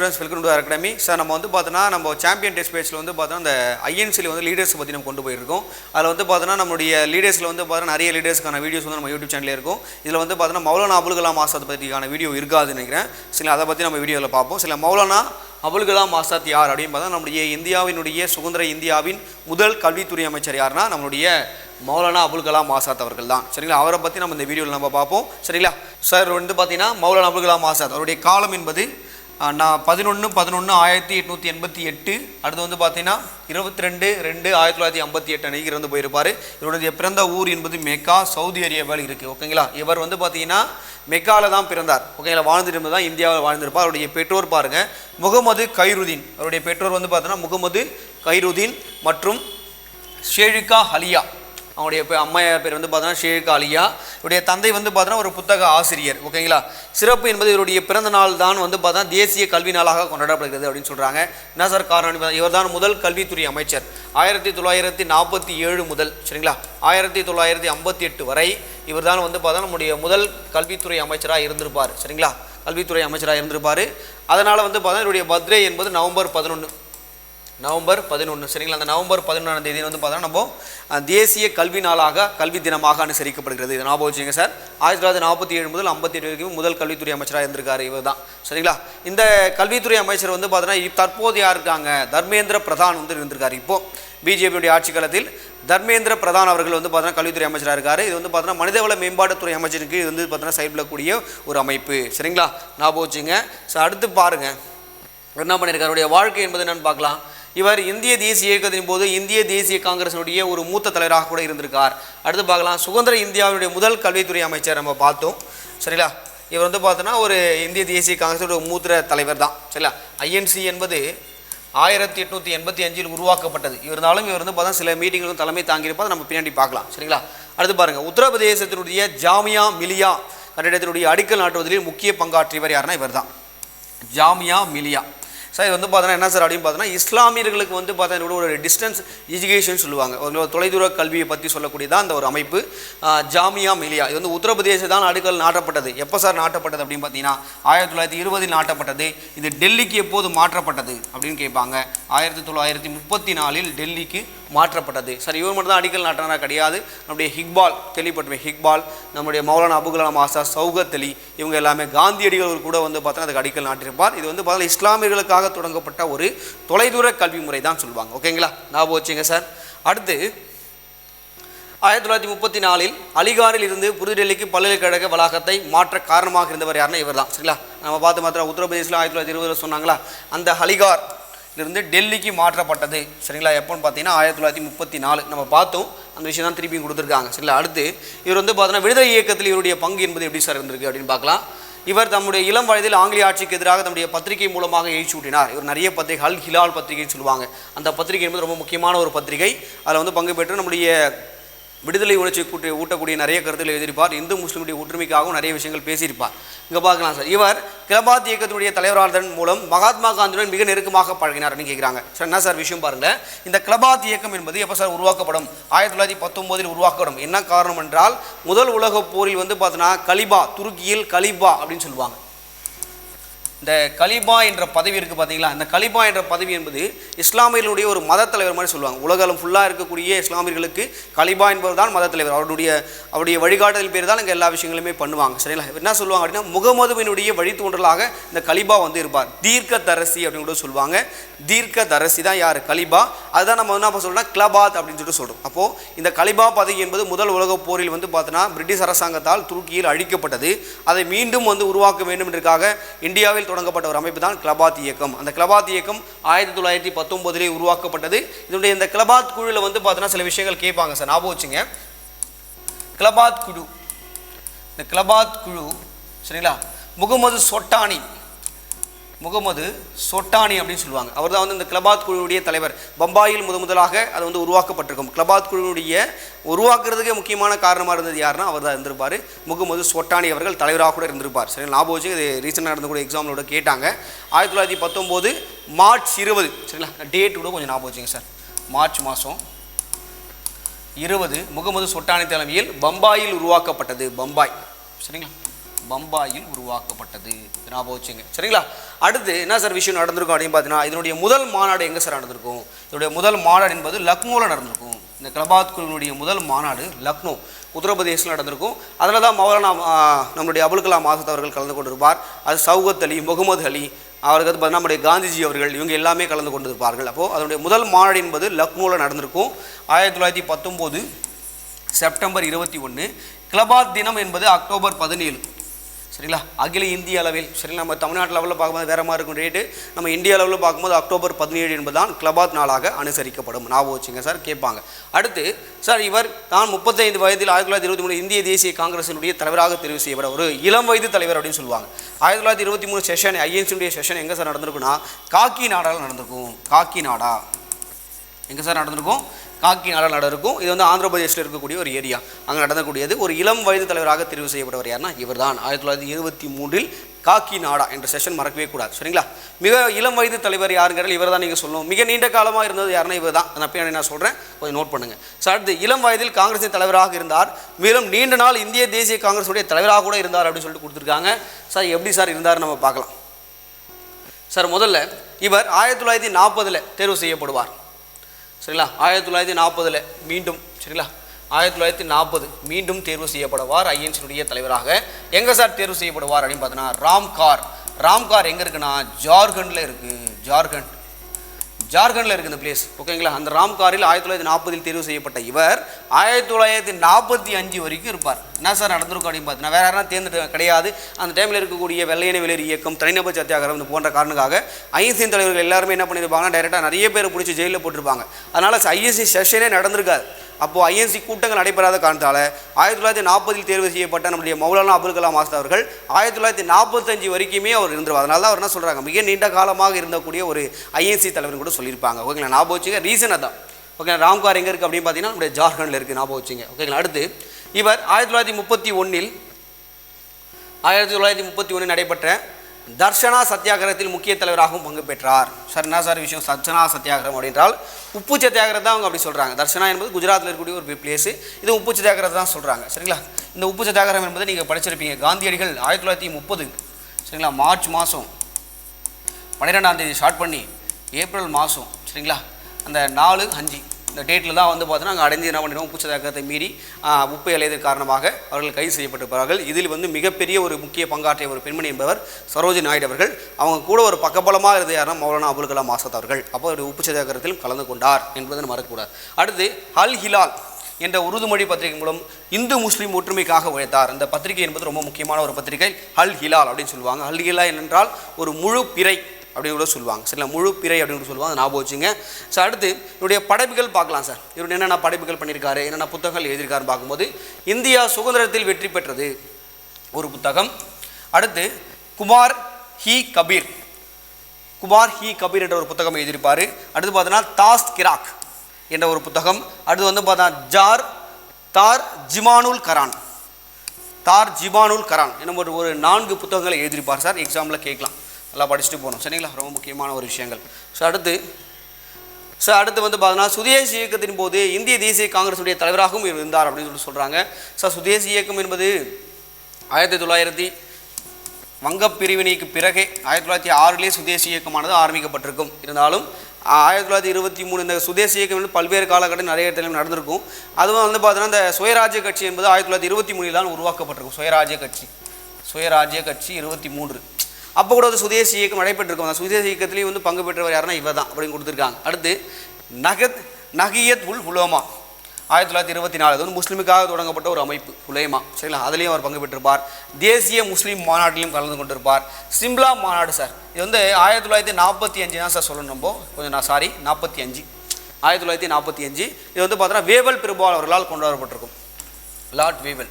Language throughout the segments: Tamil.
Students welcome to academy sir நம்ம வந்து பார்த்தோன்னா நம்ம சாம்பியன் டெஸ்ட் பேஜில் வந்து பார்த்தோன்னா அந்த ஐஎன்சியில் வந்து லீடர்ஸ் பற்றி நம்ம கொண்டு போயிருக்கோம். அதில் வந்து பார்த்தோன்னா நம்மளுடைய லீடர்ஸில் வந்து பார்த்தோன்னா நிறைய லீடர்ஸ்க்கான வீடியோஸ் வந்து நம்ம யூடியூப் சேனலில் இருக்கும். இதில் வந்து பார்த்தோன்னா மௌலானா அபுல் கலாம் ஆசாத் பற்றியான வீடியோ இருக்காதுன்னு நினைக்கிறேன். சில அதை பற்றி நம்ம வீடியோவில் பார்ப்போம். சில மௌலானா அபுல் கலாம் ஆசாத் யார் அப்படின்னு பார்த்தா நம்முடைய இந்தியாவினுடைய சுதந்திர இந்தியாவின் முதல் கல்வித்துறை அமைச்சர் யாருன்னா நம்மளுடைய மௌலானா அபுல் கலாம் ஆசாத் அவர்கள் தான் சரிங்களா? அவரை பற்றி நம்ம இந்த வீடியோவில் நம்ம பார்ப்போம். சரிங்களா? சார் வந்து பார்த்தீங்கன்னா மௌலானா அபுல் கலாம் ஆசாத் அவருடைய காலம் என்பது நான் பதினொன்று பதினொன்று ஆயிரத்தி எட்நூற்றி எண்பத்தி எட்டு. அடுத்து வந்து பார்த்தீங்கன்னா இருபத்தி ரெண்டு ரெண்டு ஆயிரத்தி தொள்ளாயிரத்தி ஐம்பத்தி எட்டு அன்னைக்கு இறந்து போயிருப்பார். இவருடைய பிறந்த ஊர் என்பது மெக்கா சவுதி அரேபியாவில் இருக்குது ஓகேங்களா? இவர் வந்து பார்த்தீங்கன்னா மெக்காவில் தான் பிறந்தார். ஓகேங்களா? வாழ்ந்துட்டு தான் இந்தியாவில் வாழ்ந்திருப்பார். அவருடைய பெற்றோர் பாருங்கள் முகமது கைருதீன். அவருடைய பெற்றோர் வந்து பார்த்தீங்கன்னா முகமது கைருதீன் மற்றும் ஷேழிகா ஹலியா அவருடைய அம்மையார் பேர் வந்து பார்த்தோன்னா ஷேக் அலியா. இவருடைய தந்தை வந்து பார்த்தோன்னா ஒரு புத்தக ஆசிரியர் ஓகேங்களா? சிறப்பு என்பது இவருடைய பிறந்த நாள் தான் வந்து பார்த்தா தேசிய கல்வி நாளாக கொண்டாடப்படுகிறது அப்படின்னு சொல்கிறாங்க என்ன சார் காரணம்? இவர் தான் முதல் கல்வித்துறை அமைச்சர். ஆயிரத்தி தொள்ளாயிரத்தி நாற்பத்தி ஏழு முதல் சரிங்களா? ஆயிரத்தி தொள்ளாயிரத்தி ஐம்பத்தி எட்டு வரை இவர் தான் வந்து பார்த்தா நம்முடைய முதல் கல்வித்துறை அமைச்சராக இருந்திருப்பார் சரிங்களா? கல்வித்துறை அமைச்சராக இருந்திருப்பார். அதனால் வந்து பார்த்தா இவருடைய பர்த்டே என்பது நவம்பர் பதினொன்று நவம்பர் பதினொன்று சரிங்களா? அந்த நவம்பர் பதினொன்றாம் தேதி வந்து பார்த்தோன்னா நம்ம தேசிய கல்வி நாளாக கல்வி தினமாக அனுசரிக்கப்படுகிறது. இது ஞாபகம் வச்சுங்க சார். ஆயிரத்தி தொள்ளாயிரத்தி நாற்பத்தி ஏழு முதல் ஐம்பத்தி ஏழு வரைக்கும் முதல் கல்வித்துறை அமைச்சராக இருந்திருக்காரு இவர் தான் சரிங்களா? இந்த கல்வித்துறை அமைச்சர் வந்து பார்த்தோன்னா இப் தற்போது யார் இருக்காங்க? தர்மேந்திர பிரதான் வந்து இருந்திருக்காரு. இப்போது பிஜேபியுடைய ஆட்சி காலத்தில் தர்மேந்திர பிரதான் அவர்கள் வந்து பார்த்தோன்னா கல்வித்துறை அமைச்சராக இருக்கார். இது வந்து பார்த்தோன்னா மனிதவள மேம்பாட்டுத்துறை அமைச்சருக்கு இது வந்து பார்த்தோன்னா செயல்படக்கூடிய ஒரு அமைப்பு. சரிங்களா? ஞாபகம் வச்சுங்க ஸோ அடுத்து பாருங்கள் என்ன பண்ணியிருக்காருடைய வாழ்க்கை என்பது என்னென்னு பார்க்கலாம். இவர் இந்திய தேசிய இயக்கத்தின் போது இந்திய தேசிய காங்கிரசினுடைய ஒரு மூத்த தலைவராக கூட இருந்திருக்கார். அடுத்து பார்க்கலாம் சுதந்திர இந்தியாவுடைய முதல் கல்வித்துறை அமைச்சர் நம்ம பார்த்தோம். சரிங்களா? இவர் வந்து பார்த்தோன்னா ஒரு இந்திய தேசிய காங்கிரஸோட மூத்த தலைவர் தான். சரிங்களா? ஐஎன்சி என்பது ஆயிரத்தி எட்நூற்றி எண்பத்தி அஞ்சில் உருவாக்கப்பட்டது. இருந்தாலும் இவர் வந்து பார்த்தா சில மீட்டிங்களும் தலைமை தாங்கியிருப்பதை நம்ம பின்னாடி பார்க்கலாம். சரிங்களா? அடுத்து பாருங்கள் உத்தரப்பிரதேசத்தினுடைய ஜாமியா மிலியா கட்டிடத்தினுடைய அடிக்கல் நாட்டுவதில் முக்கிய பங்காற்றியவர் யாருன்னா இவர் தான். ஜாமியா மிலியா. சார் இது வந்து பார்த்தோன்னா என்ன சார் அப்படின்னு பார்த்தோன்னா இஸ்லாமியர்களுக்கு வந்து பார்த்தா ஒரு டிஸ்டன்ஸ் எஜுகேஷன் சொல்லுவாங்க. ஒரு தொலைதூர கல்வியை பற்றி சொல்லக்கூடியதான் அந்த ஒரு அமைப்பு. ஜாமியா மிலியா. இது வந்து உத்தரப்பிரதேச தான் அடிக்கல் நாட்டப்பட்டது. எப்போ சார் நாட்டப்பட்டது அப்படின்னு பார்த்தீங்கன்னா ஆயிரத்தி தொள்ளாயிரத்தி இருபதில் நாட்டப்பட்டது. இது டெல்லிக்கு எப்போது மாற்றப்பட்டது அப்படின்னு கேட்பாங்க. ஆயிரத்தி தொள்ளாயிரத்தி முப்பத்தி நாலில் டெல்லிக்கு மாற்றப்பட்டது. சார் இவர் மட்டும் தான் அடிக்கல் நாட்டினா கிடையாது. நம்முடைய ஹிக்பால் கேள்விப்பட்டிருப்பேன் ஹிக்பால் நம்முடைய மௌலானா அபுல் ஆசா சௌகத் அலி இவங்க எல்லாமே காந்தியடிகள் கூட வந்து பார்த்தோன்னா அதுக்கு அடிக்கல் நாட்டியிருப்பார். இது வந்து பார்த்தா இஸ்லாமியர்களுக்காக தொடங்கப்பட்ட ஒரு தொலைதூர கல்வி முறை தான் சொல்லுவாங்க ஓகேங்களா ஞாபகம் வச்சுங்க சார். அடுத்து ஆயிரத்தி தொள்ளாயிரத்தி முப்பத்தி நாலில் அலிகாரில் இருந்து புதுடெல்லிக்கு பல்கலைக்கழக வளாகத்தை மாற்ற காரணமாக இருந்தவர் யாருன்னா இவர் தான் சரிங்களா? நம்ம பார்த்து மாத்திரம் உத்தரப்பிரதேசில் ஆயிரத்தி தொள்ளாயிரத்தி இருபதில் சொன்னாங்களா? அந்த அலிகார் இருந்து டெல்லிக்கு மாற்றப்பட்டது. சரிங்களா? எப்போன்னு பார்த்தீங்கன்னா ஆயிரத்தி தொள்ளாயிரத்தி முப்பத்தி நாலு. நம்ம பார்த்தோம். அந்த விஷயம் தான் திருப்பியும் கொடுத்துருக்காங்க. சரிங்களா? அடுத்து இவர் வந்து பார்த்தோன்னா விடுதலை இயக்கத்தில் இவருடைய பங்கு என்பது எப்படி சார் இருந்திருக்கு அப்படின்னு பார்க்கலாம். இவர் தம்முடைய இளம் வயதில் ஆங்கிலேய ஆட்சிக்கு எதிராக தம்முடைய பத்திரிகை மூலமாக எழுச்சி ஊட்டினார் இவர் நிறைய பத்திரிகை அல் ஹிலால் பத்திரிகைன்னு சொல்லுவாங்க. அந்த பத்திரிகை என்பது ரொம்ப முக்கியமான ஒரு பத்திரிகை. அதில் வந்து பங்கு பெற்று நம்முடைய விடுதலை உணர்ச்சி கூட்டி ஊட்டக்கூடிய நிறைய கருத்துக்களை எழுதியிருப்பார். இந்து முஸ்லீமுடைய ஒற்றுமைக்காகவும் நிறைய விஷயங்கள் பேசியிருப்பார். இங்கே பார்க்கலாம் சார். இவர் கிளபாத் இயக்கத்துடைய தலைவராதன் மூலம் மகாத்மா காந்தியுடன் மிக நெருக்கமாக பழகினார்னு கேட்குறாங்க சார் என்ன சார் விஷயம் பாருங்கள் இந்த கிளபாத் இயக்கம் என்பது எப்போ சார் உருவாக்கப்படும்? ஆயிரத்தி தொள்ளாயிரத்தி பத்தொம்போதில் உருவாக்கப்படும். என்ன காரணம் என்றால் முதல் உலகப் போரில் வந்து பார்த்தோன்னா கலிபா துருக்கியில் கலிபா அப்படின்னு சொல்லுவாங்க. இந்த கலிபா என்ற பதவி இருக்குது பார்த்தீங்களா இந்த கலிபா என்ற பதவி என்பது இஸ்லாமியர்களுடைய ஒரு மத தலைவர் மாதிரி சொல்லுவாங்க. உலகம் ஃபுல்லாக இருக்கக்கூடிய இஸ்லாமியர்களுக்கு கலிபா என்பவர் தான் மத தலைவர். அவருடைய அவருடைய வழிகாட்டுதல் பேர் தான் இங்கே எல்லா விஷயங்களுமே பண்ணுவாங்க. சரிங்களா? என்ன சொல்லுவாங்க அப்படின்னா முகமதுவினுடைய வழித்தோன்றலாக இந்த கலிபா வந்து இருப்பார். தீர்க்க தரசி அப்படின்னு கூட சொல்லுவாங்க. தீர்க்க தரசி தான் யார்? கலிபா. அதுதான் நம்ம என்ன சொல்றோம்னா கிளபாத் அப்படின்னு சொல்லிட்டு சொல்கிறோம் அப்போது இந்த கலிபா பதவி என்பது முதல் உலகப் போரில் வந்து பார்த்தோன்னா பிரிட்டிஷ் அரசாங்கத்தால் துருக்கியில் அழிக்கப்பட்டது. அதை மீண்டும் வந்து உருவாக்க வேண்டும் என்றதுக்காக இந்தியாவில் தொடங்கப்பட்ட ஒரு அமைப்பு தான் கிளபாத் இயக்கம். அந்த கிளபாத் இயக்கம் ஆயிரத்தி தொள்ளாயிரத்தி பத்தொம்போதிலே உருவாக்கப்பட்டது. இதனுடைய இந்த கிளபாத் குழுவில் வந்து பார்த்தோன்னா சில விஷயங்கள் கேட்பாங்க சார். ஞாபகம் வச்சுங்க. கிளபாத் குழு. இந்த கிளபாத் குழு சரிங்களா? முகமது சொட்டானி. முகமது சொட்டானி அப்படின்னு சொல்லுவாங்க. அவர் தான் வந்து இந்த கிளபாத் குழுவுடைய தலைவர். பம்பாயில் முத முதலாக அது வந்து உருவாக்கப்பட்டிருக்கும். கிளபாத் குழுவுடைய உருவாக்குறதுக்கே முக்கியமான காரணமாக இருந்தது யாருன்னா அவர் தான் இருந்திருப்பார். முகமது சொட்டானி அவர்கள் தலைவராக கூட இருந்திருப்பார். சரி ஞாபகம் வச்சு இது ரீசெண்டாக நடந்த கூட எக்ஸாமில் கேட்டாங்க. ஆயிரத்தி தொள்ளாயிரத்தி பத்தொம்போது மார்ச் இருபது சரிங்களா? டேட் கூட கொஞ்சம் ஞாபகம் வச்சுங்க சார். மார்ச் மாதம் இருபது முகமது சொட்டானி தலைமையில் பம்பாயில் உருவாக்கப்பட்டது. பம்பாய். சரிங்களா? பம்பாயில் உருவாக்கப்பட்டது. ஞாபகம் வச்சுங்க. சரிங்களா? அடுத்து என்ன சார் விஷயம் நடந்திருக்கும் அப்படின்னு பார்த்தீங்கன்னா இதனுடைய முதல் மாநாடு எங்கே சார் நடந்திருக்கும்? இதனுடைய முதல் மாநாடு என்பது லக்னோவில் நடந்திருக்கும். இந்த கிளபாத் குழுவினுடைய முதல் மாநாடு லக்னோ உத்தரப்பிரதேசில் நடந்திருக்கும். அதில் தான் மௌலானா நம்முடைய நம்மளுடைய அபுல் கலாம் ஆசாத் அவர்கள் கலந்து கொண்டிருப்பார். அது சௌகத் அலி முகமது அலி அவருக்கு வந்து பார்த்தீங்கன்னா நம்முடைய காந்திஜி அவர்கள் இவங்க எல்லாமே கலந்து கொண்டிருப்பார்கள். அப்போது அதனுடைய முதல் மாநாடு என்பது லக்னோவில் நடந்திருக்கும். ஆயிரத்தி தொள்ளாயிரத்தி பத்தொம்போது செப்டம்பர் இருபத்தி ஒன்று கிளபாத் தினம் என்பது அக்டோபர் பதினேழு. சரிங்களா? அகில இந்திய அளவில் சரி நம்ம தமிழ்நாட்டு லெவலில் பார்க்கும்போது வேறு மாதிரி இருக்கும் ரேட்டு நம்ம இந்திய லெவலில் பார்க்கும்போது அக்டோபர் பதினேழு என்பதுதான் கிளபாத் நாளாக அனுசரிக்கப்படும். ஞாபகம் வச்சுங்க சார் கேட்பாங்க. அடுத்து சார் இவர் தான் முப்பத்தைந்து வயதில் ஆயிரத்தி தொள்ளாயிரத்தி இருபத்தி மூணு இந்திய தேசிய காங்கிரசினுடைய தலைவராக தெரிவு செய்யப்பட ஒரு இளம் வயது தலைவர் அப்படின்னு சொல்லுவாங்க. ஆயிரத்தி தொள்ளாயிரத்தி இருபத்தி மூணு செஷன் ஐஎன்சியுடைய செஷன் எங்கே சார் நடந்திருக்குன்னா காக்கி நாடால் நடந்திருக்கும். காக்கி நாடா. எங்கே சார் நடந்திருக்கும்? காக்கி நாடா நடந்திருக்கும் இது வந்து ஆந்திர பிரதேசில் இருக்கக்கூடிய ஒரு ஏரியா. அங்கே நடந்தக்கூடியது ஒரு இளம் வயது தலைவராக தெரிவு செய்யப்பட்டவர் யாருன்னா இவர்தான். ஆயிரத்தி தொள்ளாயிரத்தி இருபத்தி மூன்றில் காக்கி நாடா என்ற செஷன் மறக்கவே கூடாது. சரிங்களா? மிக இளம் வயது தலைவர் யாருங்கிறது இவர் தான் நீங்கள் சொல்லணும். மிக நீண்ட காலமாக இருந்தது யாருன்னா இவர் தான் நான் பின்னாடி நான் சொல்கிறேன் கொஞ்சம் நோட் பண்ணுங்கள் ஸோ அடுத்து இளம் வயதில் காங்கிரஸின் தலைவராக இருந்தார். மேலும் நீண்ட நாள் இந்திய தேசிய காங்கிரஸுடைய தலைவராக கூட இருந்தார் அப்படின்னு சொல்லிட்டு கொடுத்துருக்காங்க. சார் எப்படி சார் இருந்தார் நம்ம பார்க்கலாம். சார் முதல்ல இவர் ஆயிரத்தி தொள்ளாயிரத்தி நாற்பதில் தேர்வு செய்யப்படுவார். சரிங்களா? ஆயிரத்தி தொள்ளாயிரத்தி நாற்பதில் மீண்டும் சரிங்களா? ஆயிரத்தி தொள்ளாயிரத்தி நாற்பது மீண்டும் தேர்வு செய்யப்படுவார் ஐஎன்சியுடைய தலைவராக. எங்கே சார் தேர்வு செய்யப்படுவார் அப்படின்னு பார்த்தீங்கன்னா ராம்கார். ராம்கார் எங்கே இருக்குன்னா ஜார்க்கண்டில் இருக்குது ஜார்க்கண்ட். ஜார்க்கண்டில் இருக்குது இந்த பிளேஸ் ஓகேங்களா? அந்த ராம்காரில் ஆயிரத்தி தொள்ளாயிரத்தி நாற்பதில் தேர்வு செய்யப்பட்ட இவர் ஆயிரத்தி தொள்ளாயிரத்தி நாற்பத்தி அஞ்சு வரைக்கும் இருப்பார். என்ன சார் நடந்திருக்கும் அப்படின்னு பார்த்தீங்கன்னா வேறு யாரும் தேர்ந்து கிடையாது. அந்த டைமில் இருக்கக்கூடிய வெள்ளையனை வெளியர் இயக்கம் தனிநபர் சத்தியாகிரம் இந்த போன்ற காரணக்காக ஐஎன்சி தலைவர்கள் எல்லாருமே என்ன பண்ணியிருப்பாங்கன்னா டைரெக்டாக நிறைய பேர் பிடிச்சி ஜெயிலில் போட்டிருப்பாங்க. அதனால் ஐஎன்சி செஷனே நடந்திருக்காது. அப்போது ஐஎன்சி கூட்டங்கள் நடைபெறாத காரணத்தால் ஆயிரத்தி தொள்ளாயிரத்தி நாற்பதில் தேர்வு செய்யப்பட்ட நம்முடைய மௌலானா அபுல் கலாம் ஆசாத் அவர்கள் ஆயிரத்தி தொள்ளாயிரத்தி நாற்பத்தஞ்சு வரைக்குமே அவர் இருந்துருவார் அதனால தான் அவர் என்ன சொல்கிறாங்க மிக நீண்ட காலமாக இருந்தக்கூடிய ஒரு ஐஎன்சி தலைவர் கூட சொல்லியிருப்பாங்க. ஓகேங்களா? ஞாபகம் வச்சுங்க ரீசன் அதான். ஓகே ராம்கார் எங்கே இருக்குது அப்படின்னு பார்த்தீங்கன்னா நம்முடைய ஜார்க்கண்டில் இருக்குது ஞாபகம் வச்சுங்க. ஓகேங்களா? அடுத்து இவர் ஆயிரத்தி தொள்ளாயிரத்தி முப்பத்தி ஒன்றில் ஆயிரத்தி தொள்ளாயிரத்தி முப்பத்தி ஒன்றில் நடைபெற்ற தர்ஷனா சத்தியாகிரகத்தில் முக்கிய தலைவராகவும் பங்கு பெற்றார். சார் என்ன சார் விஷயம்? தர்ஷனா சத்தியாகிரகம் அப்படின்றால் உப்பு சத்தியாகிரகம் தான் அவங்க அப்படி சொல்கிறாங்க தர்ஷனா என்பது குஜராத்தில் இருக்கக்கூடிய ஒரு பிளேஸு இது உப்பு சத்தியாகிரகம் தான் சொல்கிறாங்க சரிங்களா? இந்த உப்பு சத்தியாகிரகம் என்பதை நீங்கள் படிச்சிருப்பீங்க. காந்தியடிகள் ஆயிரத்தி தொள்ளாயிரத்தி முப்பது சரிங்களா? மார்ச் மாதம் பன்னிரெண்டாம் தேதி ஸ்டார்ட் பண்ணி ஏப்ரல் மாதம் சரிங்களா? அந்த நாலு அஞ்சு இந்த டேட்டில் தான் வந்து பார்த்தோன்னா அங்கே அடைஞ்சு என்ன பண்ணிடுவோம்? பூச்சதாக்கத்தை மீறி உப்பு இலையது காரணமாக அவர்கள் கைது செய்யப்பட்டிருப்பார்கள். இதில் வந்து மிகப்பெரிய ஒரு முக்கிய பங்காற்றிய ஒரு பெண்மணி என்பவர் சரோஜி நாயுடு அவர்கள். அவங்க கூட ஒரு பக்கபலமாக இருந்த யாரும் மௌலானா அபுல் கலாம் ஆசாத் அவர்கள். அப்போ ஒரு உப்பு கலந்து கொண்டார் என்பதை மறக்கக்கூடாது. அடுத்து அல் ஹிலால் என்ற உருதுமொழி பத்திரிகை மூலம் இந்து முஸ்லீம் ஒற்றுமைக்காக உழைத்தார். அந்த பத்திரிகை என்பது ரொம்ப முக்கியமான ஒரு பத்திரிகை அல் ஹிலால் அப்படின்னு சொல்லுவாங்க. அல் ஹிலால் என்றால் ஒரு முழு பிறை அப்படின்னு கூட சொல்லுவாங்க. சரிங்களா? முழு பிறை அப்படின்னு கூட சொல்லுவாங்க. அதை ஞாபகம் வச்சுங்க. ஸோ அடுத்து இவருடைய படைப்புகள் பார்க்கலாம் சார். இவர் என்னென்ன படைப்புகள் பண்ணியிருக்காரு என்னென்ன புத்தகங்கள் எழுதியிருக்காருன்னு பார்க்கும்போது இந்தியா சுதந்திரத்தில் வெற்றி பெற்றது. ஒரு புத்தகம். அடுத்து குமார் ஹி கபீர். குமார் ஹி கபீர் என்ற ஒரு புத்தகம் எழுதியிருப்பார். அடுத்து பார்த்தோன்னா தாஸ் கிராக் என்ற ஒரு புத்தகம். அடுத்து வந்து பார்த்தா ஜார் தார் ஜிமானுல் கரான். தார் ஜிபானுல் கரான் என்னும் ஒரு ஒரு நான்கு புத்தகங்களை எழுதியிருப்பார் சார். எக்ஸாமில் கேட்கலாம். நல்லா படிச்சுட்டு போகணும். சரிங்களா? ரொம்ப முக்கியமான ஒரு விஷயங்கள். ஸோ அடுத்து ஸோ அடுத்து வந்து பார்த்தீங்கன்னா சுதேசி இயக்கத்தின் போது இந்திய தேசிய காங்கிரஸுடைய தலைவராகவும் இருந்தார் அப்படின்னு சொல்லிட்டு சொல்கிறாங்க ஸோ சுதேசி இயக்கம் என்பது ஆயிரத்தி தொள்ளாயிரத்தி வங்கப் பிரிவினைக்கு பிறகே ஆயிரத்தி தொள்ளாயிரத்தி ஆறிலே சுதேசி இயக்கமானது ஆரம்பிக்கப்பட்டிருக்கும். இருந்தாலும் ஆயிரத்தி தொள்ளாயிரத்தி இருபத்தி மூணு இந்த சுதேசி இயக்கம் வந்து பல்வேறு காலகட்டம் நிறைய இடத்துல நடந்திருக்கும். அதுவும் வந்து பார்த்தீங்கன்னா இந்த சுயராஜ்ய கட்சி என்பது ஆயிரத்தி தொள்ளாயிரத்தி இருபத்தி மூணில் தான் உருவாக்கப்பட்டிருக்கும். சுயராஜ்ய கட்சி. சுயராஜ்ய கட்சி இருபத்தி மூன்று. அப்போ கூட வந்து சுதேசி இயக்கம் நடைபெற்றிருக்கும். அந்த சுதேசி இயக்கத்துலேயும் வந்து பங்கு பெற்றவர் யாருன்னா இவர் தான் அப்படின்னு கொடுத்துருக்காங்க. அடுத்து நகத் நகியத் உல் உலோமா ஆயிரத்தி தொள்ளாயிரத்தி இருபத்தி நாலு அது வந்து முஸ்லீமுக்காக தொடங்கப்பட்ட ஒரு அமைப்பு உலேமா சரிங்களா? அதுலேயும் அவர் பங்கு பெற்றிருப்பார். தேசிய முஸ்லீம் மாநாட்டிலையும் கலந்து கொண்டிருப்பார். சிம்லா மாநாடு சார். இது வந்து ஆயிரத்தி தொள்ளாயிரத்தி நாற்பத்தி அஞ்சு தான் சார் சொல்லணும் நம்ம. கொஞ்சம் நான் சாரி நாற்பத்தி அஞ்சு. ஆயிரத்தி தொள்ளாயிரத்தி நாற்பத்தி அஞ்சு. இது வந்து பார்த்தோன்னா வேவல் பெருபால் அவர்களால் கொண்டு வரப்பட்டிருக்கும் லார்ட் வேவல்.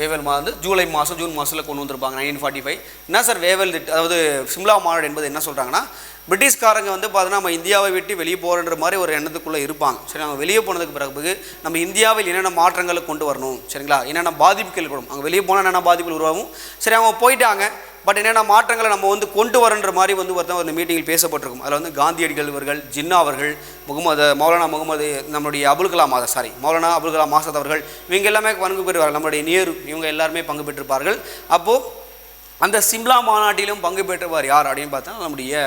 வேவல் மாதம் வந்து ஜூலை மாதம் ஜூன் மாதத்தில் கொண்டு வந்திருப்பாங்க நைன்டீன் ஃபார்ட்டி ஃபைவ் என்ன சார் வேவல் திட்டம் அதாவது சிம்லா மாநாடு என்பது என்ன சொல்கிறாங்கன்னா பிரிட்டிஷ்காரங்க வந்து பார்த்தீங்கன்னா நம்ம இந்தியாவை விட்டு வெளியே போகிறன்ற மாதிரி ஒரு எண்ணத்துக்குள்ளே இருப்பாங்க. சரி அவங்க வெளியே போனதுக்கு பிறகு நம்ம இந்தியாவில் என்னென்ன மாற்றங்களை கொண்டு வரணும் சரிங்களா? என்னென்ன பாதிப்புகள் ஏற்படும் அங்கே வெளியே போனால் என்னென்ன பாதிப்புகள் உருவாகும்? சரி அவங்க போயிட்டாங்க. பட் என்னென்ன மாற்றங்களை நம்ம வந்து கொண்டு வரன்ற மாதிரி வந்து பார்த்தா அந்த மீட்டிங்கில் பேசப்பட்டிருக்கும். அதில் வந்து காந்தியடிகள் அவர்கள் ஜின்னா அவர்கள் முகமது மௌலானா முகமது நம்மளுடைய அபுல் கலாம் ஆசாத் சாரி மௌலானா அபுல் கலாம் ஆசாத் அவர்கள் இவங்க எல்லாமே பங்கு பெறுவார்கள். நம்மளுடைய நேரு இவங்க எல்லாருமே பங்கு பெற்றிருப்பார்கள். அப்போது அந்த சிம்லா மாநாட்டிலும் பங்கு பெற்றவர் யார் அப்படின்னு பார்த்தா நம்முடைய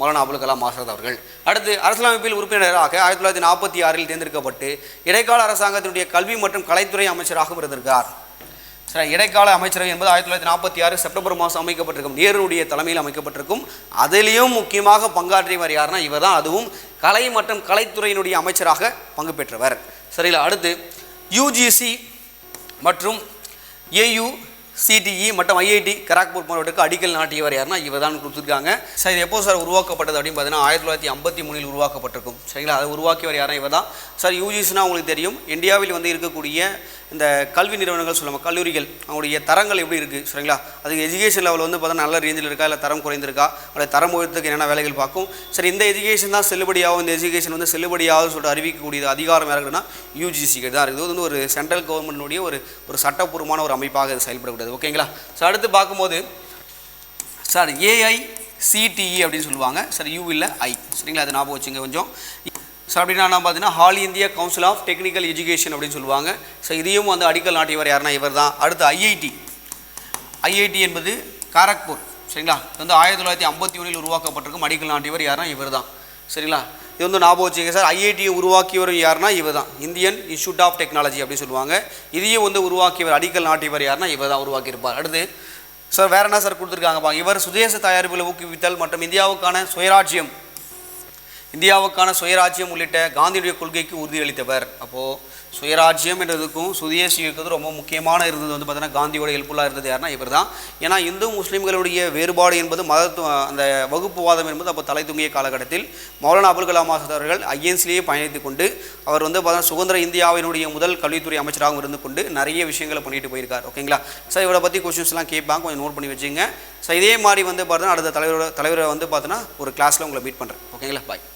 மௌலானா அபுல் கலாம் ஆசாத் அவர்கள். அடுத்து அரசியலமைப்பில் உறுப்பினராக ஆயிரத்தி தொள்ளாயிரத்தி நாற்பத்தி ஆறில் தேர்ந்தெடுக்கப்பட்டு இடைக்கால அரசாங்கத்தினுடைய கல்வி மற்றும் கலைத்துறை அமைச்சராகவும் இருந்திருக்கார். சரி இடைக்கால அமைச்சரவை என்பது ஆயிரத்தி தொள்ளாயிரத்தி நாற்பத்தி ஆறு செப்டம்பர் மாதம் அமைக்கப்பட்டிருக்கும். நேருடைய தலைமையில் அமைக்கப்பட்டிருக்கும். அதிலையும் முக்கியமாக பங்காற்றியவர் யாருன்னா இவர் தான் அதுவும் கலை மற்றும் கலைத்துறையினுடைய அமைச்சராக பங்கு பெற்றவர். சரிங்களா அடுத்து யூஜிசி மற்றும் ஏயு சிடிஇ மற்றும் ஐஐடி கராக்பூர் மாவட்டத்துக்கு அடிக்கல் நாட்டியவர் யாருன்னா இவர் தான் கொடுத்துருக்காங்க. சார் இது எப்போ சார் உருவாக்கப்பட்டது அப்படின்னு பார்த்தீங்கன்னா ஆயிரத்தி தொள்ளாயிரத்தி ஐம்பத்தி மூணில் உருவாக்கப்பட்டிருக்கும். சரிங்களா? அதை உருவாக்கியவர் யாரும் இவர் தான் சார் யூஜிஸ்னால் உங்களுக்கு தெரியும். இந்தியாவில் வந்து இருக்கக்கூடிய இந்த கல்வி நிறுவனங்கள் சொல்லுவாங்க கல்லூரிகள். அவங்களுடைய தரங்கள் எப்படி இருக்குது சரிங்களா? அதுக்கு எஜுகேஷன் லெவல் வந்து பார்த்தா நல்ல ரேஞ்சில் இருக்கா? இல்லை தரம் குறைந்திருக்கா? அவருடைய தரம் உயர்த்துக்கு என்னென்ன வேலைகள் பார்க்கும்? சரி இந்த எஜுகேஷன் தான் செல்லுபடியாகும். இந்த எஜுகேஷன் வந்து செல்லுபடியாகும் சொல்லிட்டு அறிவிக்கக்கூடிய அதிகாரம் யாருக்குன்னா யூஜிசிக்கு தான் இருக்குது இது வந்து ஒரு சென்ட்ரல் கவர்மெண்ட்டுடைய ஒரு ஒரு சட்டப்பூர்வமான ஒரு அமைப்பாக இது செயல்படக்கூடாது ஓகேங்களா ஸோ அடுத்து பார்க்கும்போது சார் ஏஐ சிடிஇ அப்படின்னு சொல்லுவாங்க. சார் யூ இல்லை ஐ சரிங்களா? அது ஞாபகம் வச்சுங்க கொஞ்சம். ஸோ அப்படின்னா நான் பார்த்தீங்கன்னா all India council of technical education அப்படின்னு சொல்லுவாங்க. ஸோ இதையும் வந்து அடிக்கல் நாட்டியவர் யாருன்னா இவர் தான் அடுத்து ஐஐடி ஐஐடி என்பது காரக்பூர். சரிங்களா? இது வந்து ஆயிரத்தி தொள்ளாயிரத்தி ஐம்பத்தி ஒன்றில் உருவாக்கப்பட்டிருக்கும் அடிக்கல் நாட்டியவர் யாருன்னா இவர் தான் சரிங்களா? இது வந்து ஞாபகம் வச்சுங்க சார். ஐஐடியை உருவாக்கியவர் யாருன்னா இவர் தான் இந்தியன் இன்ஸ்டியூட் ஆஃப் டெக்னாலஜி அப்படின்னு சொல்லுவாங்க. இதையும் வந்து உருவாக்கியவர் அடிக்கல் நாட்டியவர் யாருன்னா இவர் தான் உருவாக்கியிருப்பார். அடுத்து சார் வேற என்ன சார் கொடுத்துருக்காங்க பாங்க இவர் சுதேச தயாரிப்புகளை ஊக்குவித்தல் மற்றும் இந்தியாவுக்கான சுயராஜ்யம் இந்தியாவுக்கான சுயராஜ்யம் உள்ளிட்ட காந்தியுடைய கொள்கைக்கு உறுதியளித்தவர். அப்போது சுயராஜ்யம் என்றதுக்கும் சுதேசி இருக்கிறது ரொம்ப முக்கியமான இருந்தது வந்து பார்த்தீங்கன்னா காந்தியோட ஹெல்ப்ஃபுல்லாக இருந்தது யாருன்னா இவர் தான் ஏன்னா இந்து முஸ்லீம்களுடைய வேறுபாடு என்பது மதத்து அந்த வகுப்புவாதம் என்பது அப்போ தலை தூங்கிய காலகட்டத்தில் மௌலானா அபுல் கலாம் ஆசாத் அவர்கள் ஐஎன்சிலேயே பயணித்து கொண்டு அவர் வந்து பார்த்தீங்கன்னா சுதந்திர இந்தியாவினுடைய முதல் கல்வித்துறை அமைச்சராகவும் இருந்து கொண்டு நிறைய விஷயங்களை பண்ணிட்டு போயிருக்கார். ஓகேங்களா? சார் இவரை பற்றி கொஸ்டின்ஸ்லாம் கேட்பாங்க கொஞ்சம் நோட் பண்ணி வச்சுங்க. ஸோ இதே மாதிரி வந்து பார்த்தீங்கன்னா அடுத்த தலைவரோட தலைவரை வந்து பார்த்தீங்கன்னா ஒரு கிளாஸில் உங்களை மீட் பண்ணுறேன் ஓகேங்களா? பாய்